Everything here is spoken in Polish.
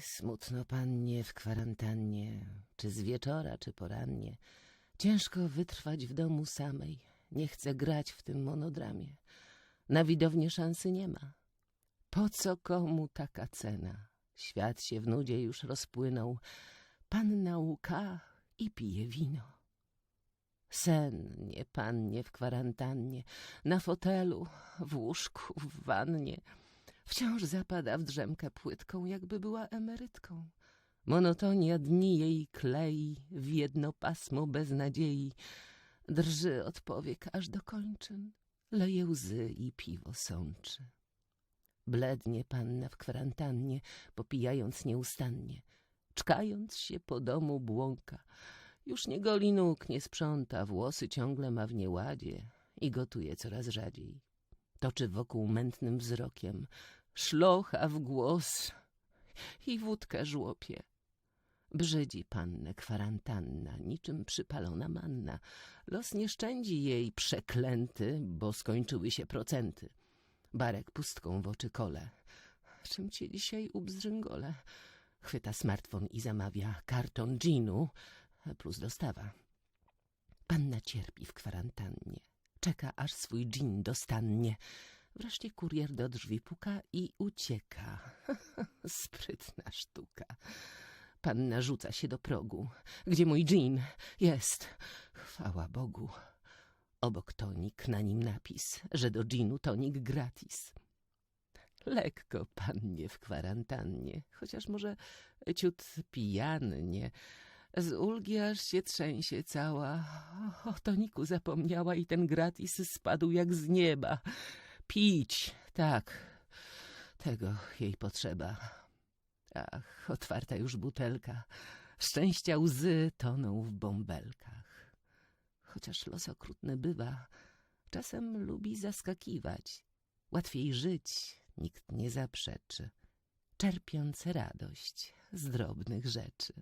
smutno pannie w kwarantannie, czy z wieczora, czy porannie. Ciężko wytrwać w domu samej, nie chcę grać w tym monodramie. Na widownię szansy nie ma. Po co komu taka cena? Świat się w nudzie już rozpłynął. Panna łka i pije wino. Sennie, pannie w kwarantannie, na fotelu, w łóżku, w wannie. Wciąż zapada w drzemkę płytką, jakby była emerytką. Monotonia dni jej klei w jedno pasmo beznadziei. Drży od powiek aż do kończyn, leje łzy i piwo sączy. Blednie panna w kwarantannie, popijając nieustannie. Czkając się po domu błąka. Już nie goli nóg, nie sprząta, włosy ciągle ma w nieładzie i gotuje coraz rzadziej. Toczy wokół mętnym wzrokiem, szlocha w głos i wódkę żłopie. Brzydzi pannę kwarantanna, niczym przypalona manna. Los nie szczędzi jej przeklęty, bo skończyły się procenty. Barek pustką w oczy kole. Czym cię dzisiaj ubzdrzęgole? Chwyta smartfon i zamawia karton ginu plus dostawa. Panna cierpi w kwarantannie. Czeka, aż swój dżin dostannie. Wreszcie kurier do drzwi puka i ucieka. Sprytna sztuka. Panna rzuca się do progu. Gdzie mój dżin? Jest. Chwała Bogu. Obok tonik, na nim napis, że do dżinu tonik gratis. Lekko pannie w kwarantannie, chociaż może ciut pijannie. Z ulgi aż się trzęsie cała. O toniku zapomniała i ten gratis spadł jak z nieba. Pić, tak, tego jej potrzeba. Ach, otwarta już butelka. Szczęścia łzy toną w bąbelkach. Chociaż los okrutny bywa, czasem lubi zaskakiwać. Łatwiej żyć, nikt nie zaprzeczy, czerpiąc radość z drobnych rzeczy.